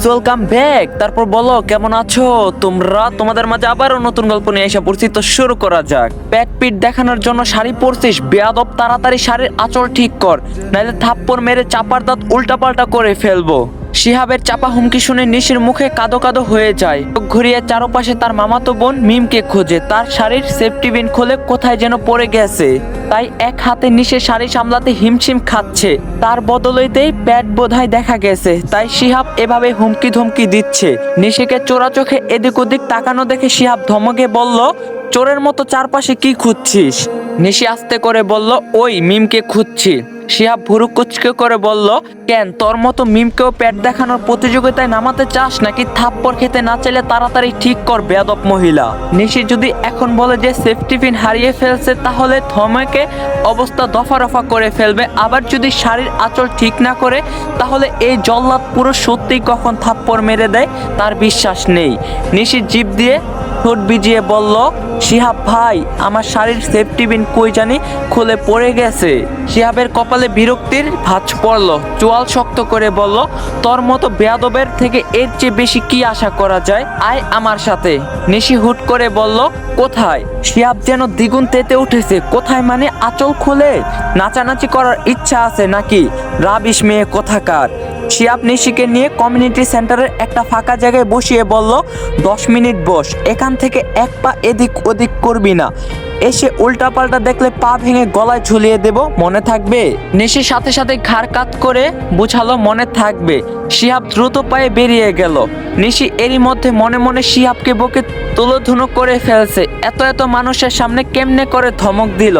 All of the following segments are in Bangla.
গাইজ ওয়েলকাম ব্যাক তারপর বলো, কেমন আছো? তোমরা তোমাদের মাঝে আবারও নতুন গল্প নিয়ে এসে পড়ছি। তো শুরু করা যাক। প্যাট পিট দেখানোর জন্য শাড়ি পরছিস। বেয়াদব, তাড়াতাড়ি শাড়ির আচল ঠিক কর। নাহলে থাপ্পড় মেরে চাপার দাঁত উল্টাপাল্টা করে ফেলব। শিহাবের চাপা হুমকি শুনে নিশির মুখে কাদো কাদো হয়ে যায়। চোখ ঘুরিয়ে চারপাশে তার মামাতো বোন মিমকে খোঁজে। তার শাড়ির সেফটি বিন খুলে কোথায় যেন পড়ে গেছে। তাই এক হাতে নিশে শাড়ি সামলাতে হিমশিম খাচ্ছে। তার বদলেতেই প্যাট বোধহয় দেখা গেছে। তাই শিহাব এভাবে হুমকি ধমকি দিচ্ছে। নিশিকে চোরা চোখে এদিক ওদিক তাকানো দেখে শিহাব ধমকে বলল, চোরের মতো চারপাশে কি খুঁজছিস? নিশি আস্তে করে বলল, ওই মিমকে খুঁজছি। শিহাব ভুরু কুচকে করে বলল, কেন, তোর মতো মিমকেও প্যাট দেখানোর প্রতিযোগিতায় নামাতে চাস নাকি থাপ্পড় খেতে না চাইলে তাড়াতাড়ি ঠিক কর, বেয়াদব মহিলা? নিশি যদি এখন বলে যে সেফটি পিন হারিয়ে ফেলছে, তাহলে থমকে অবস্থা দফা রফা করে ফেলবে। আবার যদি শাড়ির আঁচল ঠিক না করে, তাহলে এই জল্লাদ পুরো সত্যিই কখন থাপ্পড় মেরে দেয়, তার বিশ্বাস নেই। নিশির জিভ দিয়ে ঠোঁট ভিজিয়ে বলল, শিহাব ভাই, আমার শাড়ির সেফটি বিন কই জানি খুলে পড়ে গেছে। শিহাবের কপালে বিরক্তির ভাঁজ পড়ল, চোয়াল শক্ত করে বলল, তোর মতো বেয়াদবের থেকে এর চেয়ে বেশি কি আশা করা যায়? আয় আমার সাথে। নিশি হুট করে বলল, কোথায়? শিহাব যেন দ্বিগুণ তেতে উঠেছে। কোথায় মানে আঁচল খুলে? নাচানাচি করার ইচ্ছা আছে নাকি? রাবিশ মেয়ে কোথাকার? শিয়াব নিশিকে নিয়ে কমিউনিটি সেন্টারের একটা ফাঁকা জায়গায় বসিয়ে বলল, দশ মিনিট বস, এখান থেকে এক পা এদিক ওদিক করবি না। এসে উল্টাপাল্টা দেখলে পা ভেঙে গলায় ঝুলিয়ে দেব, মনে থাকবে? নিশির সাথে সাথে ঘাড় কাত করে বুঝালো, মনে থাকবে। শিহাব দ্রুত পায়ে বেরিয়ে গেল। নিশি এরই মধ্যে মনে মনে শিহাবকে বুকে তুলোধুনো করে ফেলছে। এত এত মানুষের সামনে কেমনে করে ধমক দিল?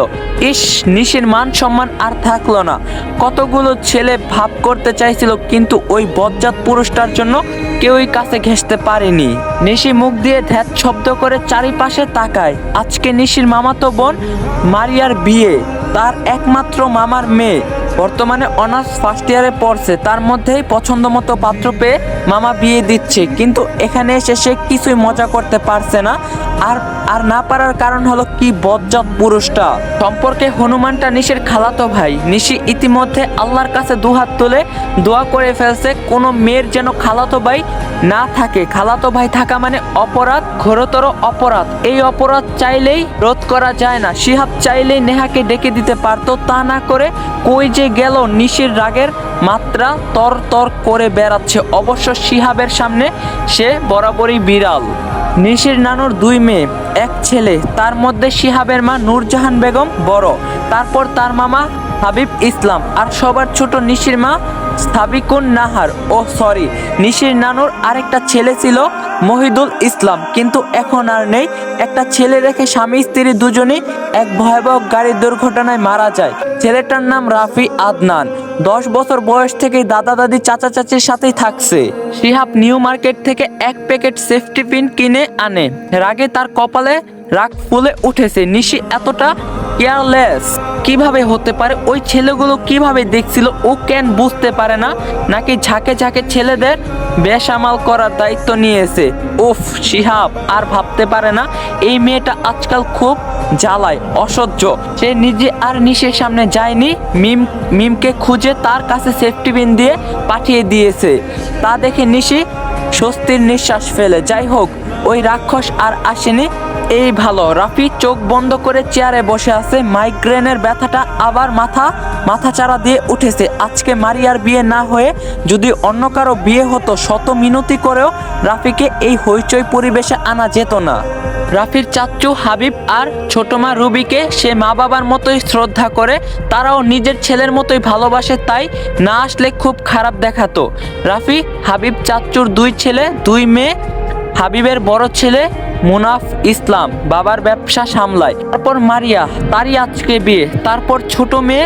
ইস, নিশির মান সম্মান আর থাকল না। কতগুলো ছেলে ভাব করতে চাইছিল, কিন্তু ওই বজ্জাত পুরুষটার জন্য কেউই কাছে ঘেঁষতে পারেনি। নিশি মুখ দিয়ে ধ্যাত শব্দ করে চারিপাশে তাকায়। আজকে নিশির মামাতো বোন মারিয়ার বিয়ে, তার একমাত্র মামার মেয়ে। বর্তমানে অনার্স ফার্স্ট ইয়ারে পড়ছে। তার মধ্যেই পছন্দ মতো পাত্র পেয়ে মামা বিয়ে দিচ্ছে। কিন্তু এখানে এসে সে কিছুই মজা করতে পারছে না। আর আর না পারার কারণ হলো কি বজ্জাত পুরুষটা। সম্পর্কে হনুমানটা নিশির খালাতো ভাই। নিশি ইতিমধ্যে আল্লাহর কাছে দুহাত তুলে দোয়া করে ফেলছে, কোনো মেয়ের যেন খালাতো ভাই না থাকে। খালাতো ভাই থাকা মানে অপরাধ, ঘোরতর অপরাধ। এই অপরাধ চাইলেই রোধ করা যায় না। শিহাব চাইলেই নেহাকে ডেকে দিতে পারতো। তা না করে কই যে গেল নিশির রাগের মাত্রা তর তর করে বেড়াচ্ছে। অবশ্য শিহাবের সামনে সে বরাবরই বিড়াল। নিশির নানুর দুই মেয়ে, এক ছেলে, তার মধ্যে শিহাবের মা নূরজাহান বেগম বড়, তারপর তার মামা হাবিব ইসলাম আর সবার ছোট নিশির মা সাবিকুন নাহার। ও সরি, নিশির নানুর আরেকটা ছেলে ছিল মহিদুল ইসলাম। কিন্তু এখন আর নেই। একটা ছেলে রেখে স্বামী, স্ত্রী দুজনেই এক ভয়াবহ গাড়ির দুর্ঘটনায় মারা যায়। ছেলেটার নাম রাফি আদনান। দশ বছর বয়স থেকেই দাদা, দাদি, চাচা, চাচির সাথেই থাকছে। শিহাব নিউ মার্কেট থেকে এক প্যাকেট সেফটি পিন কিনে আনে। রাগে তার কপালে রাগ ফুলে উঠেছে। নিশি এতটা কেয়ারলেস কীভাবে হতে পারে? ওই ছেলেগুলো কীভাবে দেখছিল? ও কেন বুঝতে পারে না? নাকি ঝাঁকে ঝাঁকে ছেলেদের বেসামাল করার দায়িত্ব নিয়েছে? উফ, শিহাব, আর ভাবতে পারে না। এই মেয়েটা আজকাল খুব জ্বালায়, অসহ্য। সে নিজে আর নিশের সামনে যায়নি। মিম, মিমকে খুঁজে তার কাছে সেফটি বিন দিয়ে পাঠিয়ে দিয়েছে। তা দেখে নিশি স্বস্তির নিঃশ্বাস ফেলে। যাই হোক ওই রাক্ষস আর আসেনি। এই ভালো, রাফি চোখ বন্ধ করে চেয়ারে বসে আছে। মাইগ্রেনের ব্যথাটা আবার মাথা মাথা চারা দিয়ে উঠেছে। আজকে মারিয়ার বিয়ে না হয়ে যদি অন্য কারও বিয়ে হতো, শত মিনতি করেও রাফিকে এই হইচই পরিবেশে আনা যেত না। রাফির চাচ্চু হাবিব আর ছোট মা রুবিকে সে মা বাবার মতোই শ্রদ্ধা করে, তারাও নিজের ছেলের মতোই ভালোবাসে, তাই না আসলে খুব খারাপ দেখাতো। রাফি, হাবিব চাচ্চুর দুই ছেলে, দুই মেয়ে হাবিবের বড় ছেলে মুনাফ ইসলাম বাবার ব্যবসা সামলায়। তারপর মারিয়া, তারই আজকে বিয়ে। তারপর ছোট মেয়ে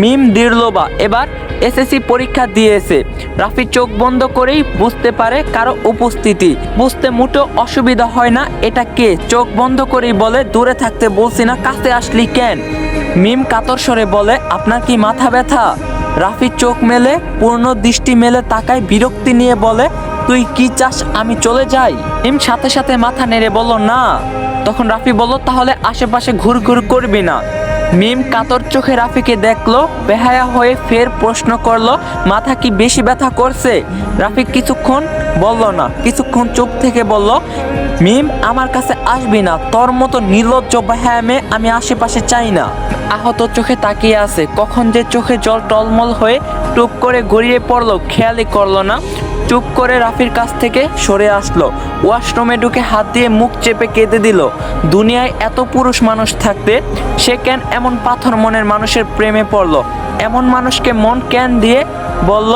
মিম দিরলোবা এবার এসএসসি পরীক্ষা দিয়েছে। রাফি চোখ বন্ধ করেই বুঝতে পারে কারও উপস্থিতি। বুঝতে মোটেও অসুবিধা হয় না এটা কে। চোখ বন্ধ করেই বলে, দূরে থাকতে বলছি না, কাছে আসলি কেন? মিম কাতর স্বরে বলে, আপনার কি মাথা ব্যথা? রাফি চোখ মেলে, পূর্ণ দৃষ্টি মেলে তাকায় বিরক্তি নিয়ে বলে তুই কি চাস আমি চলে যাই? মিম সাথে সাথে মাথা নেড়ে বলল, না। তখন রাফি বলল, তাহলে আশেপাশে ঘুর ঘুর করবি না। মিম কাতর চোখে রাফিকে দেখল, বেহায়া হয়ে ফের প্রশ্ন করল, মাথা কি বেশি ব্যথা করছে? রাফিক কিছুক্ষণ বলল না, কিছুক্ষণ চুপ থেকে বলল, মিম, আমার কাছে আসবি না। তোর মতো নির্লজ্জ বেহায়া মেয়ে আমি আশেপাশে চাই না। আহত চোখে তাকিয়ে আছে। কখন যে চোখে জল টলমল হয়ে টুপ করে গড়িয়ে পড়ল, খেয়ালই করল না। চুপ করে রাফির কাছ থেকে সরে আসলো। ওয়াশরুমে ঢুকে হাত দিয়ে মুখ চেপে কেঁদে দিল। দুনিয়ায় এত পুরুষ মানুষ থাকতে সে কেন এমন পাথর মনের মানুষের প্রেমে পড়ল? এমন মানুষকে মন কেন দিয়ে বলল,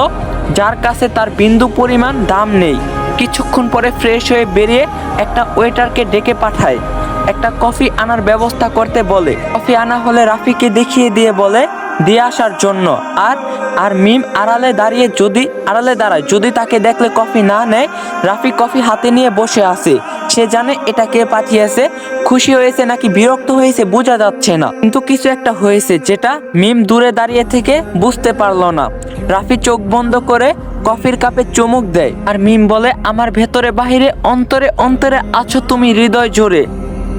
যার কাছে তার বিন্দু পরিমাণ দাম নেই। কিছুক্ষণ পরে ফ্রেশ হয়ে বেরিয়ে একটা ওয়েটারকে ডেকে পাঠায়। একটা কফি আনার ব্যবস্থা করতে বলে। কফি আনা হলে রাফিকে দেখিয়ে দিয়ে বলে দিয়ে আসার জন্য। আর আর মিম আড়ালে দাঁড়িয়ে যদি, আড়ালে দাঁড়ায়, যদি তাকে দেখলে কফি না নেয়, রাফি কফি হাতে নিয়ে বসে আছে। সে জানে এটা কে পাঠিয়েছে, খুশি হয়েছে নাকি বিরক্ত হয়েছে বোঝা যাচ্ছে না। কিন্তু কিছু একটা হয়েছে যেটা মিম দূরে দাঁড়িয়ে থেকে বুঝতে পারল না। রাফি চোখ বন্ধ করে কফির কাপে চুমুক দেয়। আর মিম বলে, আমার ভেতরে বাহিরে অন্তরে অন্তরে আছো তুমি হৃদয় জোরে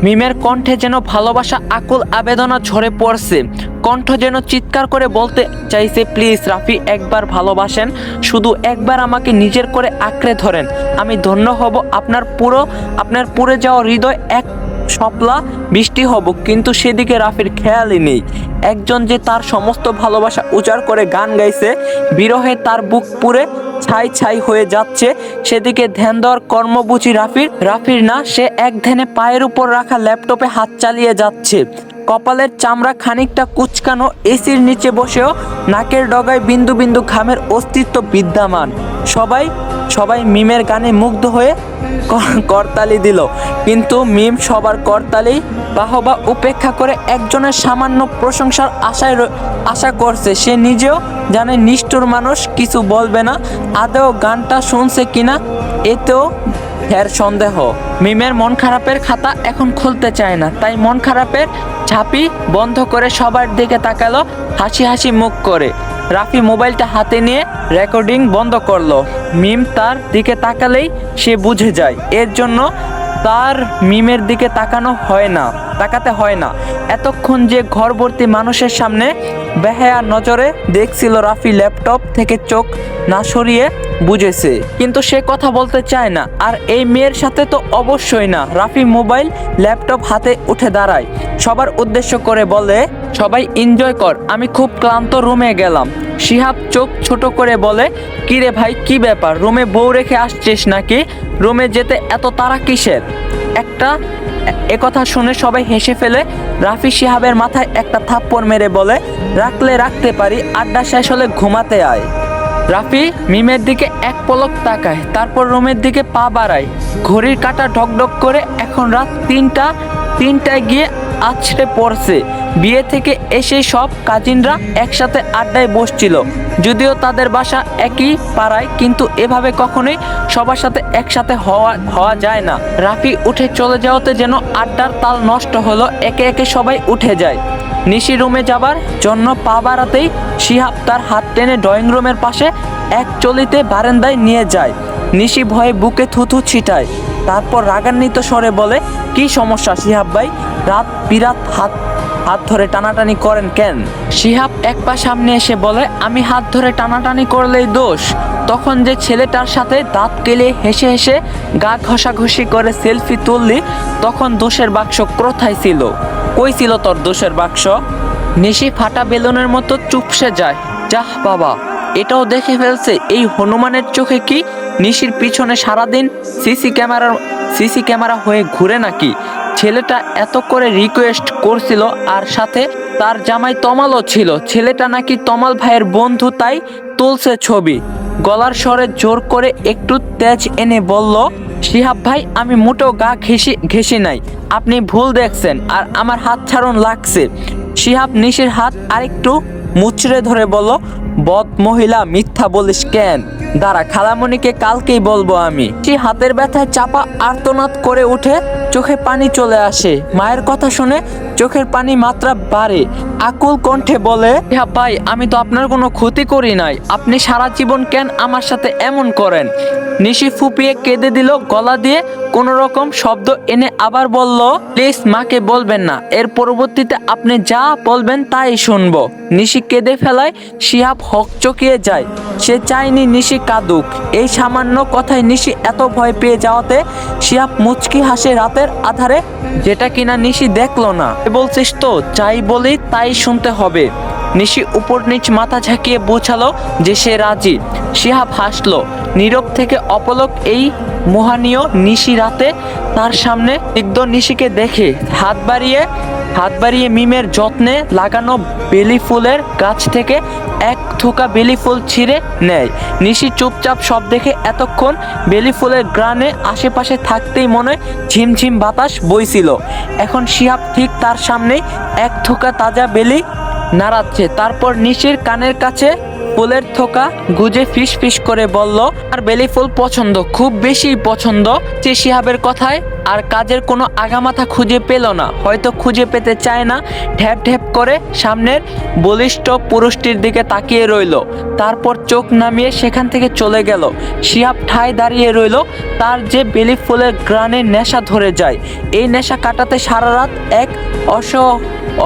মিমের কণ্ঠে যেন ভালোবাসা, আকুল আবেদনা ঝরে পড়ছে। কণ্ঠ যেন চিৎকার করে বলতে চাইছে, প্লিজ রাফি, একবার ভালোবাসেন। শুধু একবার আমাকে নিজের করে আঁকড়ে ধরেন। আমি ধন্য হব, আপনার পুরো, আপনার পুড়ে যাওয়া হৃদয় এক সপলা বৃষ্টি হব। কিন্তু সেদিকে রাফির খেয়ালই নেই। একজন যে তার সমস্ত ভালোবাসা উজাড় করে গান গাইছে, বিরহে তার বুক পুরে ছাই ছাই হয়ে যাচ্ছে। সেদিকে ধ্যান দেওয়ার কর্মবুচি রাফির। রাফির না, সে এক ধ্যানে পায়ের উপর রাখা ল্যাপটপে হাত চালিয়ে যাচ্ছে। কপালের চামড়া খানিকটা কুচকানো এসির নিচে বসেও নাকের ডগায় বিন্দু বিন্দু ঘামের অস্তিত্ব বিদ্যমান। সবাই সবাই মিমের গানে মুগ্ধ হয়ে করতালি দিল। কিন্তু মিম সবার করতালি, বাহবা উপেক্ষা করে একজনের সামান্য প্রশংসার আশায় আশা করছে। সে নিজেও জানে নিষ্ঠুর মানুষ কিছু বলবে না। আদৌ গানটা শুনছে কিনা, এতেও এর সন্দেহ। মিমের মন খারাপের খাতা এখন খুলতে চায় না, তাই মন খারাপের ঝাঁপি বন্ধ করে সবার দিকে তাকালো, হাসি হাসি মুখ করে। রাফি মোবাইলটা হাতে নিয়ে রেকর্ডিং বন্ধ করল। মিম তার দিকে তাকালেই সে বুঝে যায়, এর জন্য তার মিমের দিকে তাকানো হয় না। তাকাতে হয় না। এতক্ষণ যে ঘরবর্তী মানুষের সামনে বেহায়া নজরে দেখছিল রাফি ল্যাপটপ থেকে চোখ না সরিয়ে বুঝেছে। কিন্তু সে কথা বলতে চায় না। আর এই মেয়ের সাথে তো অবশ্যই না। রাফি মোবাইল, ল্যাপটপ হাতে উঠে দাঁড়ায়। সবার উদ্দেশ্য করে বলে, সবাই এনজয় কর, আমি খুব ক্লান্ত রুমে গেলাম। শিহাব চোখ ছোট করে বলে কি রে ভাই, কি ব্যাপার? রুমে বউ রেখে আসছিস নাকি? রুমে যেতে এত তারা কিসের? একটা একথা শুনে সবাই হেসে ফেলে। রাফি শিহাবের মাথায় একটা থাপ্পড় মেরে বলে, রাখলে রাখতে পারি, আড্ডা শেষ হলে ঘুমাতে আয়। রাফি মিমের দিকে এক পলক তাকায়, তারপর রুমের দিকে পা বাড়ায়। ঘড়ির কাঁটা ঢকঢক করে এখন রাত তিনটা, তিনটায় গিয়ে আছড়ে পড়ছে। বিয়ে থেকে এসে সব কাজিনরা একসাথে আড্ডায় বসছিল। যদিও তাদের বাসা একই পাড়ায়, কিন্তু এভাবে কখনোই সবার সাথে একসাথে হওয়া হওয়া যায় না। রাফি উঠে চলে যাওয়াতে যেন আড্ডার তাল নষ্ট হলো, একে একে সবাই উঠে যায়। নিশি রুমে যাবার জন্য পা বাড়াতেই শিহাব তার হাত টেনে ড্রয়িং রুমের পাশে এক চলিতে বারান্দায় নিয়ে যায়। নিশি ভয়ে বুকে থুথু ছিটায়। তারপর রাগান্বিত স্বরে বলে, কি সমস্যা শিহাব ভাই? রাত বিরাত হাত হাত ধরে টানাটানি করেন কেন? শিহাব এক পা সামনে এসে বলে, আমি হাত ধরে টানাটানি করলেই দোষ। তখন যে ছেলেটার সাথে দাঁত কেলে হেসে হেসে গা ঘষাঘষি করে সেলফি তুললি, তখন দোষের বাক্স কোথায় ছিল? কই ছিল তোর দোষের বাক্স? নিশি ফাটা বেলুনের মতো চুপসে যায়, যাহ বাবা, এটাও দেখে ফেলছে, এই হনুমানের চোখে কি নিশির পিছনে সারাদিন সিসি ক্যামেরার সিসি ক্যামেরা হয়ে ঘুরে নাকি? ছেলেটা এত করে রিকোয়েস্ট করছিল আর সাথে তার জামাই তমালও ছিল। ছেলেটা নাকি তমাল ভাইয়ের বন্ধু, তাই তুলছে ছবি। গলার স্বরে জোর করে একটু তেজ এনে বলল, শিহাব ভাই, আমি মোটেও গা ঘেসি ঘেসি নাই। আপনি ভুল দেখছেন আর আমার হাত ছাড়ুন লাগছে। শিহাব নিশির হাত আরেকটু মুচড়ে ধরে বলল, বদ মহিলা, মিথ্যা বলিস কেন? দাঁড়া, খালামণিকে কালকেই বলব আমি। সে হাতের ব্যথায় চাপা আর্তনাদ করে উঠে চোখে পানি চলে আসে। মায়ের কথা শুনে চোখের পানি মাত্রা বাড়ে। আকুল কণ্ঠে বলে হ্যাঁ ভাই, আমি তো আপনার কোনো ক্ষতি করি নাই। আপনি সারা জীবন কেন আমার সাথে এমন করেন? নিশি ফুপিয়ে কেঁদে দিল, গলা দিয়ে কোন রকম শব্দ এনে আবার বলল, প্লিজ, মাকে বলবেন না। এর পরবর্তীতে আপনি যা বলবেন তাই শুনব। নিশি কেঁদে ফেলায় শিহাব হক চকিয়ে যায়। সে চায়নি নিশি কাঁদুক। এই সামান্য কথায় নিশি এত ভয় পেয়ে যাওয়াতে শিহাব মুচকি হাসে রাতের আধারে, যেটা কিনা নিশি দেখল না। বলছিস তো চাই বলেই তাই শুনতে হবে। নিশি উপর নিচ মাথা ঝাঁকিয়ে বোঝালো যে সে রাজি। শিহাব হাসলো, নীরব থেকে অপলক এই মোহানীয় নিশি রাতে তার সামনে সিদ্ধ নিশিকে দেখে হাত বাড়িয়ে হাত বাড়িয়ে মিমের যত্নে লাগানো বেলি ফুলের গাছ থেকে এক থোকা বেলি ফুল ছিঁড়ে নেয়। নিশি চুপচাপ সব দেখে এতক্ষণ বেলি ফুলের গ্রানে আশেপাশে থাকতেই মনে ঝিমঝিম বাতাস বইছিল। এখন শিহাব ঠিক তার সামনেই এক থোকা তাজা বেলি নাড়াচ্ছে। তারপর নিশির কানের কাছে ফুলের থোকা গুজে ফিস ফিস করে বলল, আর বেলি ফুল পছন্দ, খুব বেশি পছন্দ। সে শিহাবের কথায় আর কাজের কোনো আগামাথা খুঁজে পেল না। হয়তো খুঁজে পেতে চায় না ঢ্যাপ ঢ্যাপ করে সামনের বলিষ্ঠ পুরুষটির দিকে তাকিয়ে রইল। তারপর চোখ নামিয়ে সেখান থেকে চলে গেল। শিহাব ঠায় দাঁড়িয়ে রইল। তার যে বেলি ফুলের গ্রানে নেশা ধরে যায়, এই নেশা কাটাতে সারা রাত এক অস,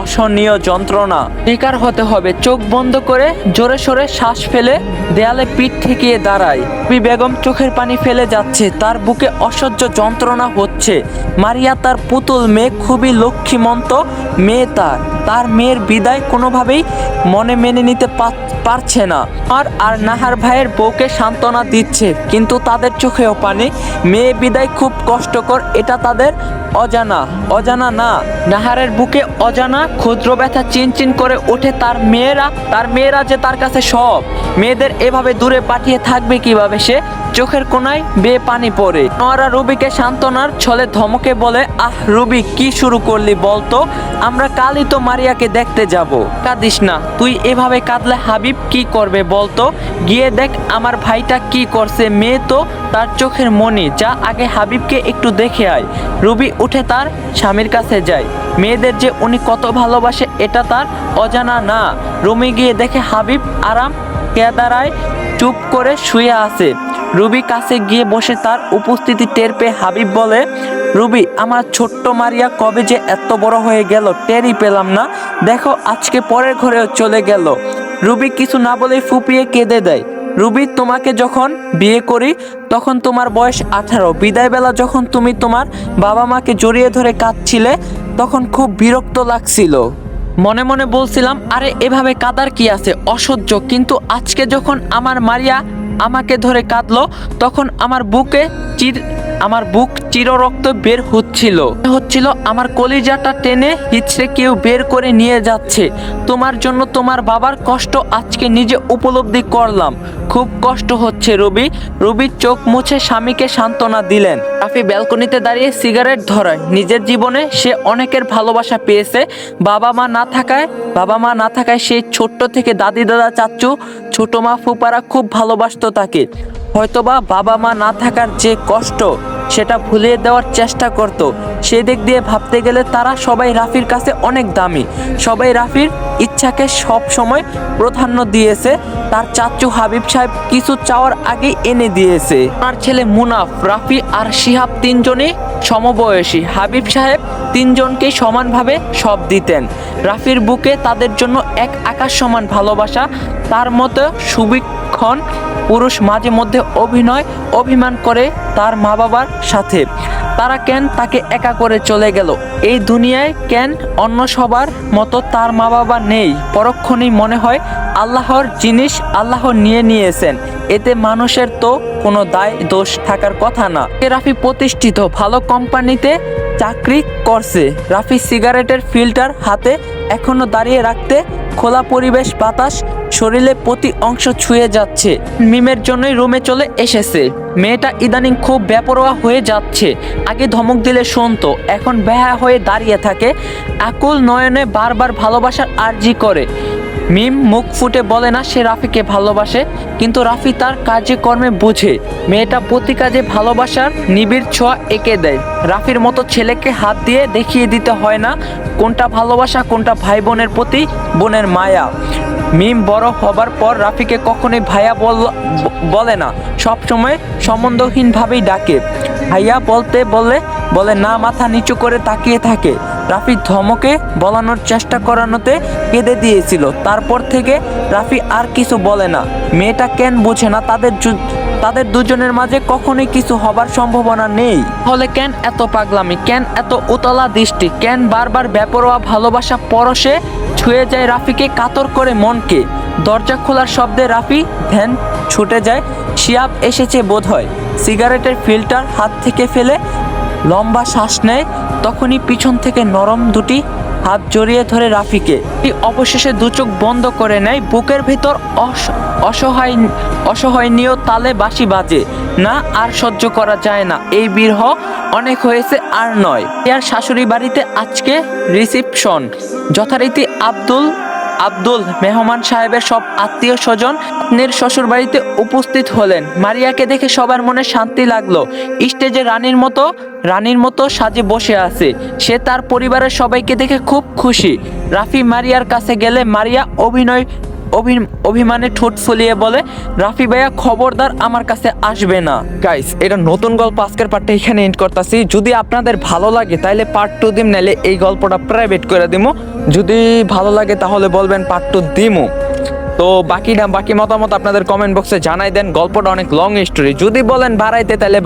অসহনীয় যন্ত্রণা। শিকার হতে হবে। চোখ বন্ধ করে জোরে সোরে শ্বাস ফেলে দেয়ালে পিঠ ঠেকিয়ে দাঁড়ায়। বেগম চোখের পানি ফেলে যাচ্ছে। তার বুকে অসহ্য যন্ত্রণা হচ্ছে। মারিয়া তার পুতুল মেয়ে, খুবই লক্ষ্মীমন্ত মেয়ে তার। তার মেয়ের বিদায় কোনোভাবেই মনে মেনে নিতে পারছে না। আর আর নাহার ভাইয়ের বউকে সান্ত্বনা দিচ্ছে, কিন্তু তাদের চোখেও পানি। মেয়ে বিদায় খুব কষ্টকর, এটা তাদের অজানা অজানা না। নাহারের বুকে অজানা, ক্ষুদ্র ব্যথা চিনচিন করে ওঠে তার মেয়েরা। তার মেয়েরা যে তার কাছে সব। মেয়েদের এভাবে দূরে পাঠিয়ে থাকবে কীভাবে সে? চোখের কোনায় বেয়ে পানি পড়ে। নোয়ারা রুবিকে সান্ত্বনার ছলে ধমকে বলে, আহ, রুবি, কি শুরু করলি বলতো আমরা কালই তো মারিয়াকে দেখতে যাব। কাঁদিস না, তুই এভাবে কাঁদলে হাবিব কি করবে বলতো গিয়ে দেখ আমার ভাইটা কি করছে, মেয়ে তো তার চোখের মনি, যা আগে হাবিবকে একটু দেখে আয়। রুবি উঠে তার স্বামীর কাছে যায়। মেয়েদের যে উনি কত ভালোবাসে, এটা তার অজানা না। রুমে গিয়ে দেখে হাবিব আরাম কেদারায় চুপ করে শুয়ে আছে। রুবি কাছে গিয়ে বসে তার উপস্থিতি টের পেয়ে হাবিব বলে, রুবি, আমার ছোট্ট মারিয়া কবে যে এত বড় হয়ে গেল, টেরই পেলাম না। দেখো, আজকে পরের ঘরেও চলে গেল। রুবি কিছু না বলে ফুপিয়ে কেঁদে দেয়। রুবি, তোমাকে যখন বিয়ে করি, তখন তোমার বয়স আঠারো। বিদায়বেলা যখন তুমি তোমার বাবা মাকে জড়িয়ে ধরে কাঁদছিলে, তখন খুব বিরক্ত লাগছিল। মনে মনে বলছিলাম, আরে, এভাবে কাদার কি আছে? অসহ্য। কিন্তু আজকে যখন আমার মারিয়া আমাকে ধরে কাঁদলো, তখন আমার বুকে চির আমার বুক চিররক্ত বের হচ্ছিল। হচ্ছিল আমার কলিজাটা টেনে হিচড়ে কেউ বের করে নিয়ে যাচ্ছে। তোমার জন্য তোমার বাবার কষ্ট আজকে নিজে উপলব্ধি করলাম। খুব কষ্ট হচ্ছে রবি। রবি চোখ মুছে স্বামীকে সান্ত্বনা দিলেন। রাফি ব্যালকনিতে দাঁড়িয়ে সিগারেট ধরায়। নিজের জীবনে সে অনেকের ভালোবাসা পেয়েছে। বাবা মা না থাকায়, বাবা মা না থাকায় সেই ছোট্ট থেকে দাদি দাদা চাচ্চু ছোট মা ফুপারা খুব ভালোবাসত তাকে। হয়তোবা বাবা মা না থাকার যে কষ্ট, সেটা ভুলিয়ে দেওয়ার চেষ্টা করত। সেদিক দিয়ে ভাবতে গেলে তারা সবাই রাফির কাছে অনেক দামি। সবাই রাফির ইচ্ছাকে সব সময় প্রাধান্য দিয়েছে। তার চাচু হাবিব সাহেব কিছু চাওয়ার আগেই এনে দিয়েছে। তার ছেলে মুনাফ, রাফি আর শিহাব তিনজনই সমবয়সী। হাবিব সাহেব তিনজনকেই সমানভাবে সব দিতেন। রাফির বুকে তাদের জন্য এক আকাশ সমান ভালোবাসা, তার মতো সুবিক্ষণ পুরুষ মাঝে মধ্যে অভিনয়, অভিমান করে তার মা বাবার সাথে। তারা কেন তাকে একা করে চলে গেল? এই দুনিয়ায় কেন অন্য সবার মতো তার মা বাবা নেই? পরক্ষণেই মনে হয় আল্লাহর জিনিস আল্লাহ নিয়ে নিয়েছেন। এতে মানুষের তো কোনো দায়, দোষ থাকার কথা না। রাফি প্রতিষ্ঠিত, ভালো কোম্পানিতে চাকরি করছে। রাফি সিগারেটের ফিল্টার হাতে এখনও দাঁড়িয়ে রাখতে খোলা পরিবেশ, বাতাস শরীরে প্রতি অংশ ছুঁয়ে যাচ্ছে। মিমের জন্যই রুমে চলে এসেছে। মেয়েটা ইদানিং খুব বেপরোয়া হয়ে যাচ্ছে। আগে ধমক দিলে শুনতো, এখন ব্যাহা হয়ে দাঁড়িয়ে থাকে। আকুল নয়নে বারবার ভালোবাসার আর্জি করে। মিম মুখ ফুটে বলে না সে রাফিকে ভালোবাসে, কিন্তু রাফি তার কাজে কর্মে বুঝে, মেয়েটা প্রতি কাজে ভালোবাসার নিবিড় ছোঁয়া এঁকে দেয়। রাফির মতো ছেলেকে হাত দিয়ে দেখিয়ে দিতে হয় না কোনটা ভালোবাসা, কোনটা ভাই বোনের প্রতি বোনের মায়া। মিম বড় হবার পর রাফিকে কখনোই ভাইয়া বল বলে না, সবসময় সম্বন্ধহীনভাবেই ডাকে। ভাইয়া বলতে বলে বলে, না, মাথা নিচু করে তাকিয়ে থাকে। রাফি ধমকে বলানোর চেষ্টা করানোতে কেঁদে দিয়েছিল। তারপর থেকে রাফি আর কিছু বলে না। মেয়েটা কেন বোঝে না তাদের তাদের দুজনের মাঝে কখনোই কিছু হবার সম্ভাবনা নেই। হলে কেন এত পাগলামি? কেন এত উতলা দৃষ্টি? কেন বারবার বেপরোয়া ভালোবাসা পরশে ছুঁয়ে যায় রাফিকে কাতর করে মনকে? দরজা খোলার শব্দে রাফি ধ্যান ছুটে যায়। শিয়াব এসেছে বোধ হয় সিগারেটের ফিল্টার হাত থেকে ফেলে লম্বা শ্বাস নেয়। তখনই পিছন থেকে নরম দুটি হাত জড়িয়ে ধরে রাফিকে। অবশেষে দু চোখ বন্ধ করে নেয়, বুকের ভিতর অস- অসহায় অসহায়নীয় তালে বাসি বাজে। না, আর সহ্য করা যায় না। এই বিরহ অনেক হয়েছে আর নয়। তার শাশুড়ি বাড়িতে আজকে রিসিপশন। যথারীতি আব্দুল আব্দুল মেহমান সাহেবের সব আত্মীয় স্বজন আপনার শ্বশুর বাড়িতে উপস্থিত হলেন। মারিয়াকে দেখে সবার মনে শান্তি লাগল। স্টেজে রানীর মতো রানীর মতো সাজে বসে আছে। সে তার পরিবারের সবাইকে দেখে খুব খুশি। রাফি মারিয়ার কাছে গেলে মারিয়া অভিনয় অভি- অভিমানে ঠোঁট ফুলিয়ে বলে, রাফি ভাইয়া, খবরদার আমার কাছে আসবে না। গাইস এটা নতুন গল্প, আজকের পার্টটা এখানে এন্ড করতেছি। যদি আপনাদের ভালো লাগে তাহলে পার্ট টু দিম, নাইলে এই গল্পটা প্রাইভেট করে দিমু। যদি ভালো লাগে, তাহলে বলবেন পার্ট টু দিমু। তো বাকিটা, বাকি মতামত আপনাদের কমেন্ট বক্সে জানাই দেন। গল্পটা অনেক লং স্টোরি যদি বলেন বাড়াইতে তাহলে